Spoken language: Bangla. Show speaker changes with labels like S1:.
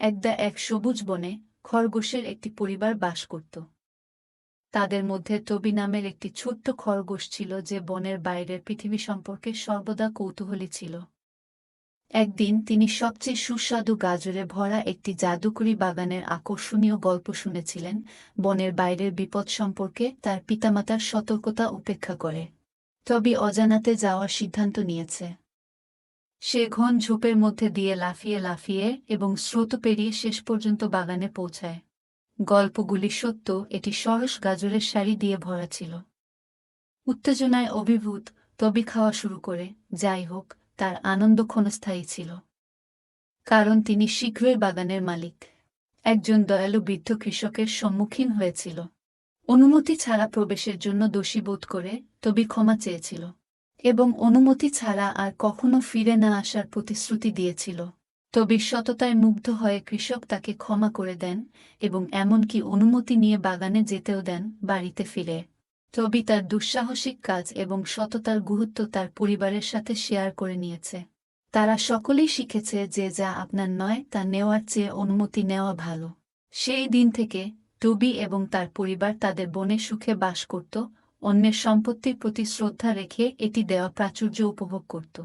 S1: একদা এক সবুজ বনে খরগোশের একটি পরিবার বাস করত। তাদের মধ্যে টবি নামের একটি ছোট্ট খরগোশ ছিল যে বনের বাইরের পৃথিবী সম্পর্কে সর্বদা কৌতূহলী ছিল। একদিন তিনি সবচেয়ে সুস্বাদু গাজরে ভরা একটি জাদুকরি বাগানের আকর্ষণীয় গল্প শুনেছিলেন, বনের বাইরের বিপদ সম্পর্কে তার পিতামাতার সতর্কতা উপেক্ষা করে। টবি অজানাতে যাওয়ার সিদ্ধান্ত নিয়েছে। সে ঘন ঝোপের মধ্যে দিয়ে লাফিয়ে লাফিয়ে এবং স্রোত পেরিয়ে শেষ পর্যন্ত বাগানে পৌঁছায়। গল্পগুলি সত্য, এটি সরস গাজরের শাড়ি দিয়ে ভরা ছিল। উত্তেজনায় অভিভূত, তবি খাওয়া শুরু করে, যাই হোক, তার আনন্দ ক্ষণস্থায়ী ছিল। কারণ তিনি শীঘ্রই বাগানের মালিক। একজন দয়ালু বৃদ্ধ কৃষকের সম্মুখীন হয়েছিল। অনুমতি ছাড়া প্রবেশের জন্য দোষী বোধ করে, তবি ক্ষমা চেয়েছিল। এবং অনুমতি ছাড়া আর কখনো ফিরে না আসার প্রতিশ্রুতি দিয়েছিল। তবির সততায় মুগ্ধ হয়ে কৃষক তাকে ক্ষমা করে দেন এবং এমনকি অনুমতি নিয়ে বাগানে যেতেও দেন বাড়িতে ফিরে। তবি তার দুঃসাহসিক কাজ এবং সততার গুরুত্ব তার পরিবারের সাথে শেয়ার করে নিয়েছে। তারা সকলেই শিখেছে যে যা আপনার নয় তা নেওয়ার চেয়ে অনুমতি নেওয়া ভালো। সেই দিন থেকে টবি এবং তার পরিবার তাদের বনে সুখে বাস করত অন্যের সম্পত্তির প্রতি শ্রদ্ধা রেখে এটি দেওয়া প্রাচুর্য উপভোগ করত।